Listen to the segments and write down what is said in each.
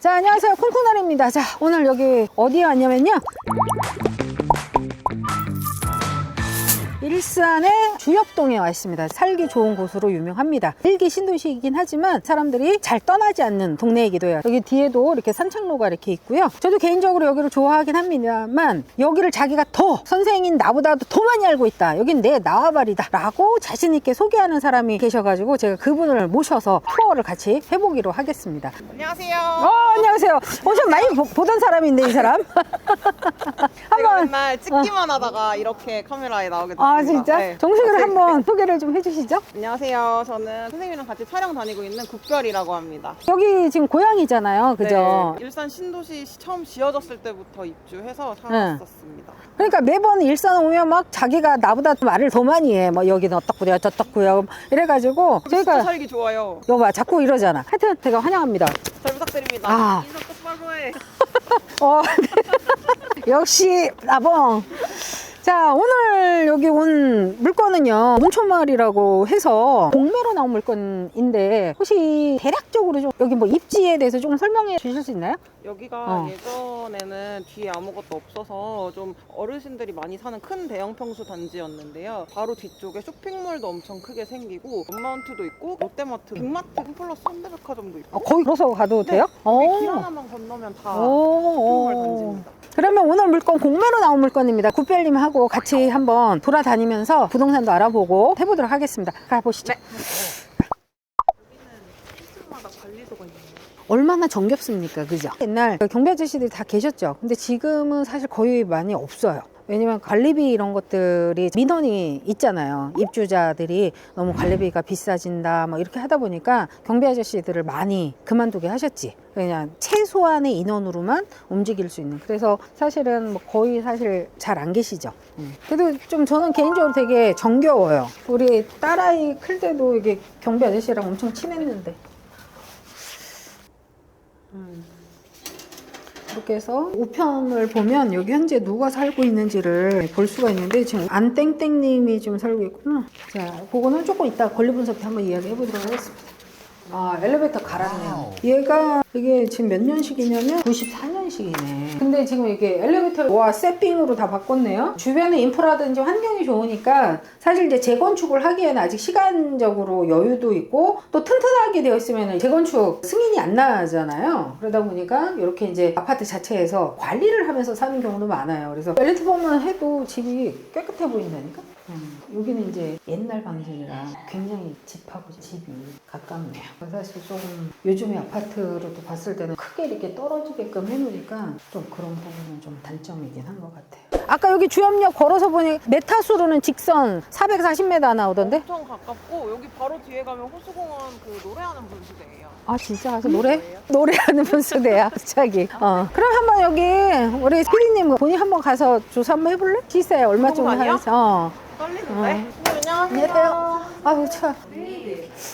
자, 안녕하세요. 콩콩나리입니다. 자, 오늘 여기 어디에 왔냐면요. 일산의 주엽동에 와 있습니다. 살기 좋은 곳으로 유명합니다. 일기 신도시이긴 하지만 사람들이 잘 떠나지 않는 동네이기도 해요. 여기 뒤에도 이렇게 산책로가 이렇게 있고요. 저도 개인적으로 여기를 좋아하긴 합니다만 여기를 자기가 더 선생인 나보다도 더 많이 알고 있다. 여긴 내 나와바리다. 라고 자신있게 소개하는 사람이 계셔가지고 제가 그분을 모셔서 투어를 같이 해보기로 하겠습니다. 안녕하세요. 어, 안녕하세요. 어, 좀 많이 보, 보던 사람인데, 이 사람. 제가 한번. 맨날 찍기만 하다가 이렇게 카메라에 나오게 됐습니다. 아, 진짜? 네. 정식으로 네. 한번 소개를 좀 해주시죠. 안녕하세요. 저는 선생님이랑 같이 촬영 다니고 있는 국별이라고 합니다. 여기 지금 고향이잖아요. 그죠? 네, 일산 신도시 처음 지어졌을 때부터 입주해서 살았었습니다. 그러니까 매번 일산 오면 막 자기가 나보다 말을 더 많이 해. 뭐 여기는 어떻고요, 저떻고요. 이래가지고 진짜 저희가 살기 좋아요. 여봐 자꾸 이러잖아. 하여튼 제가 환영합니다. 잘 부탁드립니다. 아. 인사 똑바로 해. 어, 역시 나봉. 자, 오늘 여기 온 물건은요, 온천마을이라고 해서 공매로 나온 물건인데, 혹시 대략적으로 좀 여기 뭐 입지에 대해서 좀 설명해 주실 수 있나요? 여기가 어. 예전에는 뒤에 아무것도 없어서 좀 어르신들이 많이 사는 큰 대형 평수 단지였는데요. 바로 뒤쪽에 쇼핑몰도 엄청 크게 생기고 원마운트도 있고 롯데마트, 빅마트, 홈플러스, 현대백화점도 있고 어, 거기 걸어서 가도 돼요? 여기 길 오. 하나만 건너면 다 오, 쇼핑몰 오. 단지입니다. 그러면 오늘 물건 공매로 나온 물건입니다. 굿별님하고 같이 한번 돌아다니면서 부동산도 알아보고 해보도록 하겠습니다. 가보시죠. 네. 얼마나 정겹습니까? 그죠? 옛날 그 경비 아저씨들이 다 계셨죠. 근데 지금은 사실 거의 많이 없어요. 왜냐면 관리비 이런 것들이 민원이 있잖아요. 입주자들이 너무 관리비가 비싸진다, 뭐 이렇게 하다 보니까 경비 아저씨들을 많이 그만두게 하셨지. 그냥 최소한의 인원으로만 움직일 수 있는. 그래서 사실은 뭐 거의 사실 잘 안 계시죠. 음. 그래도 좀 저는 개인적으로 되게 정겨워요. 우리 딸아이 클 때도 이게 경비 아저씨랑 엄청 친했는데. 이 해서 우편을 보면 여기 현재 누가 살고 있는지를 볼 수가 있는데 지금 안땡땡님이 지금 살고 있구나. 자, 그거는 조금 이따 권리 분석 때 한번 이야기해 보도록 하겠습니다. 아, 엘리베이터 갈았네요. 얘가 이게 지금 몇 년식이냐면 94년식이네. 근데 지금 이게 엘리베이터를 와 세핑으로 다 바꿨네요. 주변의 인프라든지 환경이 좋으니까 사실 이제 재건축을 하기에는 아직 시간적으로 여유도 있고 또 튼튼하게 되어 있으면 재건축 승인이 안 나잖아요. 그러다 보니까 이렇게 이제 아파트 자체에서 관리를 하면서 사는 경우도 많아요. 그래서 엘리트보만 해도 집이 깨끗해 보인다니까. 음, 여기는 이제 옛날 방식이라 굉장히 집하고 집이 가깝네요. 사실 조금 요즘에 아파트로도 봤을 때는 크게 이렇게 떨어지게끔 해놓으니까 좀 그런 부분은 좀 단점이긴 한 것 같아요. 아까 여기 주염역 걸어서 보니 메타수로는 직선 440m 나오던데? 엄청 가깝고 여기 바로 뒤에 가면 호수공원 그 노래하는 분수대예요. 아 진짜 가서 노래? 뭐예요? 노래하는 분수대야 갑자기 어. 그럼 한번 여기 우리 피디님 본인 한번 가서 조사 한번 해볼래? 시세 얼마쯤 부동산이요? 하는지 어. 떨리는데? 어. 네, 안녕하세요. 아유 참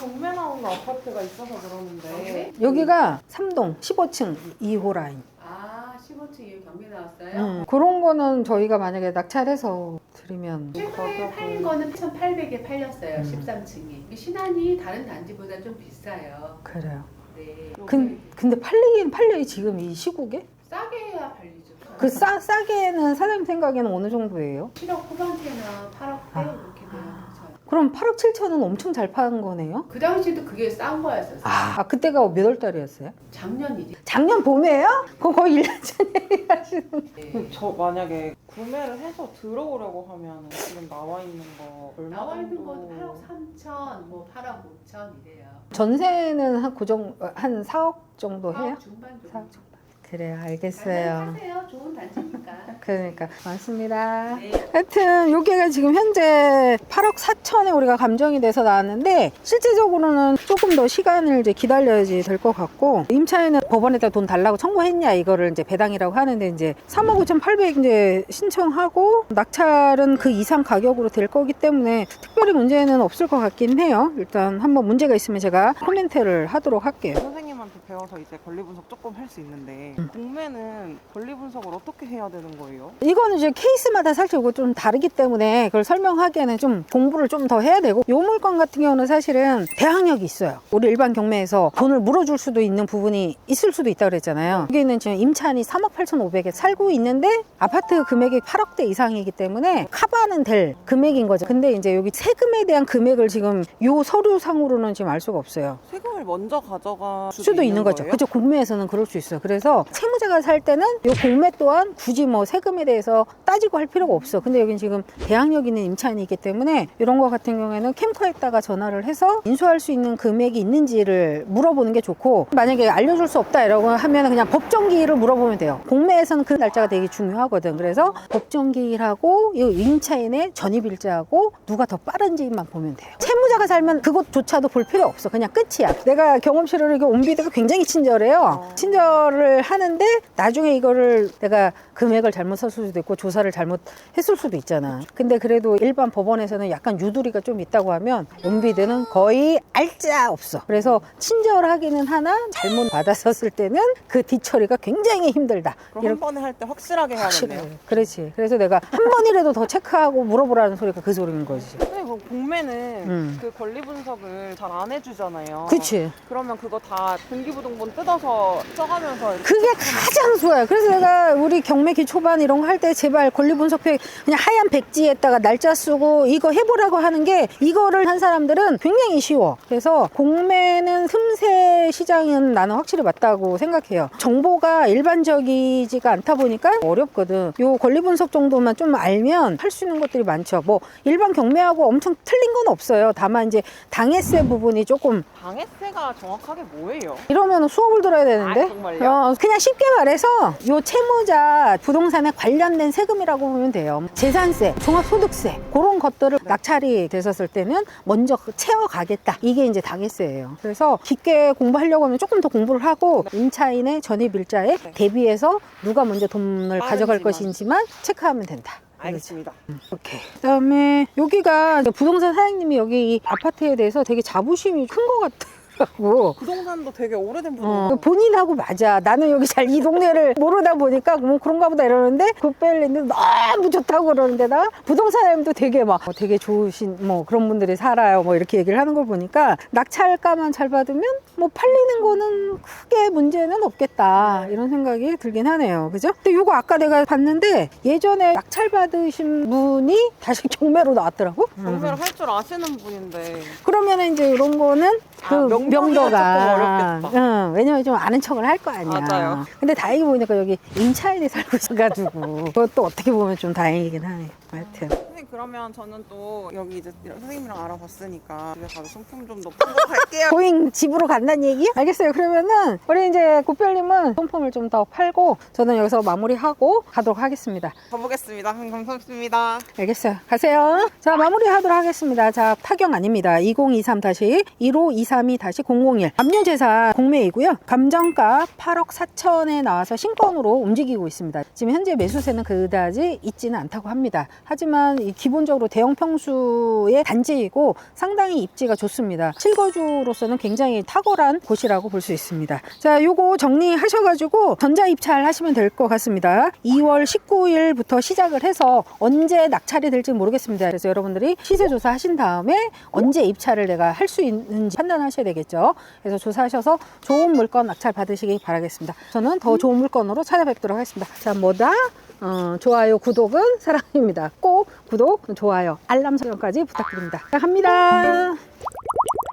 경매 나오는 아파트가 있어서 그러는데 여기가 3동 15층 2호 라인 아, 15층 이 경비 나왔어요? 음, 그런 거는 저희가 만약에 낙찰해서 드리면 최근에 팔린 거는 1,800에 팔렸어요. 음. 13층이. 신안이 다른 단지보다 좀 비싸요. 그래요. 네. 근, 근데 팔리긴 팔려요 지금 이 시국에? 싸게 해야 팔리죠. 그 싸, 싸게는 사장님 생각에는 어느 정도예요? 7억 후반대나 8억대 아. 이렇게 돼요. 그쵸. 그럼 8억 7천은 엄청 잘 파는 거네요? 그 당시에도 그게 싼 거였었어요. 아, 그때가 몇 월 달이었어요? 작년이지. 작년 봄에요? 그거 거의 1년 전 얘기하시는 네. 저 만약에 구매를 해서 들어오려고 하면 지금 나와 있는 거 얼마 나와 있는 정도? 건 8억 3천, 뭐 8억 5천 이래요. 전세는 한 고정 한 4억 정도 해요? 4억 중반 정도. 4억 정도. 그래요, 잘 알겠어요. 사세요. 좋은 단지니까. 그러니까 맞습니다. 네. 하여튼 여기가 지금 현재 8억 4천에 우리가 감정이 돼서 나왔는데 실제적으로는 조금 더 시간을 이제 기다려야지 될 것 같고 임차인은 법원에다 돈 달라고 청구했냐 이거를 이제 배당이라고 하는데 이제 3억 5천 8백 이제 신청하고 낙찰은 그 이상 가격으로 될 거기 때문에 특별히 문제는 없을 것 같긴 해요. 일단 한번 문제가 있으면 제가 코멘트를 하도록 할게요. 선생님한테 배워서 이제 권리 분석 조금 할 수 있는데 음. 공매는 권리 분석을 어떻게 해야 되는 거예요? 이거는 이제 케이스마다 살짝 이거 좀 다르기 때문에 그걸 설명하기에는 좀 공부를 좀 더 해야 되고 요 물건 같은 경우는 사실은 대항력이 있어요. 우리 일반 경매에서 돈을 물어줄 수도 있는 부분이 있을 수도 있다 그랬잖아요. 여기는 지금 임차인이 3억 8,500에 살고 있는데 아파트 금액이 8억대 이상이기 때문에 커버는 될 금액인 거죠. 근데 이제 여기 세금에 대한 금액을 지금 요 서류상으로는 지금 알 수가 없어요. 세금을 먼저 가져가 수도 있는 거죠. 거예요? 그죠. 공매에서는 그럴 수 있어요. 그래서 채무자가 살 때는 이 공매 또한 굳이 뭐 세금에 대해서 따지고 할 필요가 없어. 근데 여긴 지금 대항력 있는 임차인이기 때문에 이런 거 같은 경우에는 캠코에다가 전화를 해서 인수할 수 있는 금액이 있는지를 물어보는 게 좋고 만약에 알려줄 수 없다 이라고 하면 그냥 법정기일을 물어보면 돼요. 공매에서는 그 날짜가 되게 중요하거든. 그래서 법정기일하고 이 임차인의 전입일자하고 누가 더 빠른지만 보면 돼요. 채무자가 살면 그것조차도 볼 필요 없어. 그냥 끝이야. 내가 경험치로 이게 온비드가 굉장히 친절해요. 친절을 하는데 나중에 이거를 내가 금액을 잘못 썼을 수도 있고 조사를 잘못 했을 수도 있잖아. 근데 그래도 일반 법원에서는 약간 유두리가 좀 있다고 하면 온비드는 거의 알짜 없어. 그래서 친절하기는 하나 잘못 받았었을 때는 그 뒤처리가 굉장히 힘들다. 그럼 한 번에 할 때 확실하게 해야겠네요. 확실해. 그렇지. 그래서 내가 한 번이라도 더 체크하고 물어보라는 소리가 그 소리인 거지. 근데 그 공매는 음. 그 권리 분석을 잘 안 해주잖아요. 그치. 그러면 그거 다 등기부등본 뜯어서 써가면서 이렇게 그게 가장 좋아요. 그래서 내가 우리 경매기 초반 이런 거 할 때 제발 권리 분석표 그냥 하얀 백지에다가 날짜 쓰고 이거 해보라고 하는 게 이거를 한 사람들은 굉장히 쉬워. 그래서 공매는 틈새 시장은 나는 확실히 맞다고 생각해요. 정보가 일반적이지가 않다 보니까 어렵거든. 요 권리 분석 정도만 좀 알면 할 수 있는 것들이 많죠. 뭐 일반 경매하고 엄청 틀린 건 없어요. 다만 이제 당해세 부분이 조금 방해세가 정확하게 뭐예요? 이러면 수업을 들어야 되는데. 아, 정말요? 어, 그냥 쉽게 말해서 요 채무자 부동산에 관련된 세금이라고 보면 돼요. 재산세, 종합소득세 그런 것들을 낙찰이 됐었을 때는 먼저 그 채워가겠다. 이게 이제 당해세예요. 그래서 깊게 공부하려고 하면 조금 더 공부를 하고 임차인의 전입 일자에 네. 대비해서 누가 먼저 돈을 가져갈 빠른지만. 것인지만 체크하면 된다. 알겠습니다. 오케이. 그다음에 여기가 부동산 사장님이 여기 이 아파트에 대해서 되게 자부심이 큰 것 같 더라고. 부동산도 되게 오래된 어, 부동산. 본인하고 맞아. 나는 여기 잘 이 동네를 모르다 보니까 뭐 그런가 보다 이러는데 굿벨리인데 너무 좋다고 그러는데다가 부동산 사람도 되게 막 어, 되게 좋으신 뭐 그런 분들이 살아요. 뭐 이렇게 얘기를 하는 걸 보니까 낙찰가만 잘 받으면 뭐 팔리는 거는 크게 문제는 없겠다. 이런 생각이 들긴 하네요. 그죠? 근데 요거 아까 내가 봤는데 예전에 낙찰 받으신 분이 다시 경매로 나왔더라고. 경매를 할 줄 아시는 분인데 그러면 이제 이런 거는 그 아, 명도가 명도가 조금. 응, 왜냐면 좀 아는 척을 할 거 아니야. 맞아요. 근데 다행히 보니까 여기 임차인이 살고 있어가지고 그것도 어떻게 보면 좀 다행이긴 하네. 하여튼 그러면 저는 또 여기 이제 선생님이랑 알아봤으니까 집에 가서 상품 좀더 보고 갈게요. 고잉 집으로 간다는 얘기야? 알겠어요. 그러면은 우리 이제 고별님은 상품을 좀 더 팔고 저는 여기서 마무리하고 가도록 하겠습니다. 가보겠습니다. 감사합니다. 알겠어요. 가세요. 자, 마무리하도록 하겠습니다. 자, 파경 아닙니다. 2023-1523-001. 압류재산 공매이고요. 감정가 8억 4천에 나와서 신권으로 움직이고 있습니다. 지금 현재 매수세는 그다지 있지는 않다고 합니다. 하지만 이 기본적으로 대형 평수의 단지이고 상당히 입지가 좋습니다. 실거주로서는 굉장히 탁월한 곳이라고 볼 수 있습니다. 자, 요거 정리하셔가지고 전자 입찰 하시면 될 것 같습니다. 2월 19일부터 시작을 해서 언제 낙찰이 될지 모르겠습니다. 그래서 여러분들이 시세 조사 하신 다음에 언제 입찰을 내가 할 수 있는지 판단하셔야 되겠죠. 그래서 조사하셔서 좋은 물건 낙찰 받으시기 바라겠습니다. 저는 더 좋은 물건으로 찾아뵙도록 하겠습니다. 자, 뭐다? 어, 좋아요, 구독은 사랑입니다. 꼭 구독, 좋아요, 알람 설정까지 부탁드립니다. 자, 갑니다.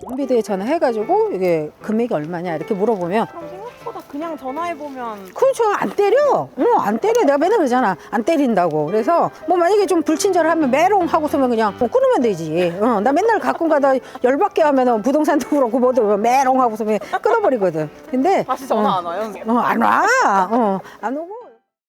온비드에 전화해가지고 이게 금액이 얼마냐 이렇게 물어보면 그럼 생각보다 그냥 전화해보면 그렇죠 안 때려 어 안 때려 내가 맨날 그러잖아 안 때린다고 그래서 뭐 만약에 좀 불친절하면 메롱 하고 서면 그냥 뭐 끊으면 되지 어 나 맨날 가끔 가다 열받게 하면 부동산도 그렇고 뭐도 메롱 하고 서면 끊어버리거든 근데 다시 전화 안 와요? 선생님? 어, 안 와. 어, 안 오고.